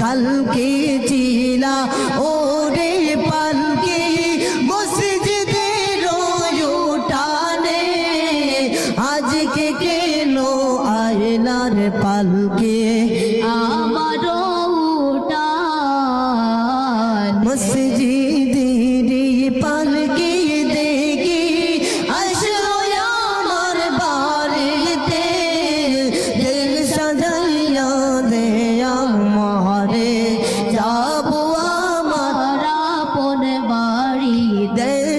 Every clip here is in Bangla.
কালকে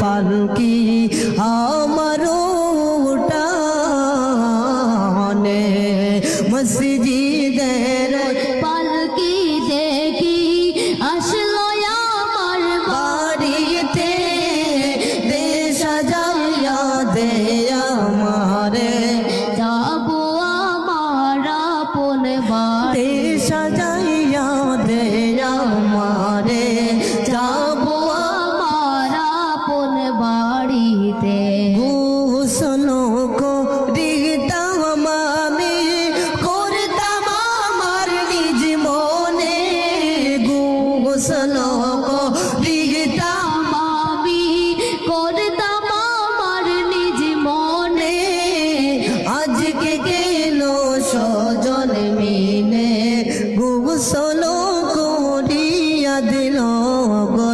পালকি আমার উঠানে মসজিদের পালকি দেখি? আসলো আমার বাড়িতে। দে সাজাইয়া দে আমারে। যাব আমার আপন বাড়ি দে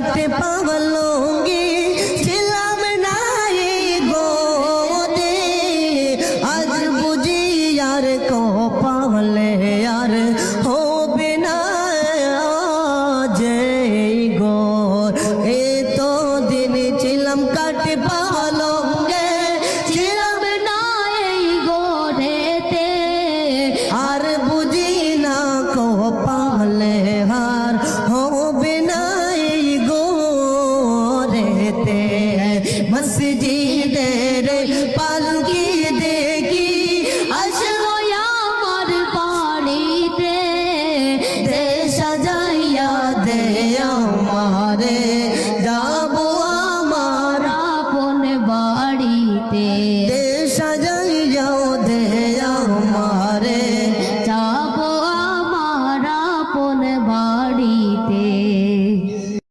কাটে পাগলঙ্গি ছিলাম না গোদে। আজ বুঝি আর কপালে আর হবে না যে গো। এ তো দিন ছিলাম কাটে পাগলঙ্গে গোরেতে মসজিদের পালকি দেখি আসলো আমার বাড়িতে দে সাজাইয়া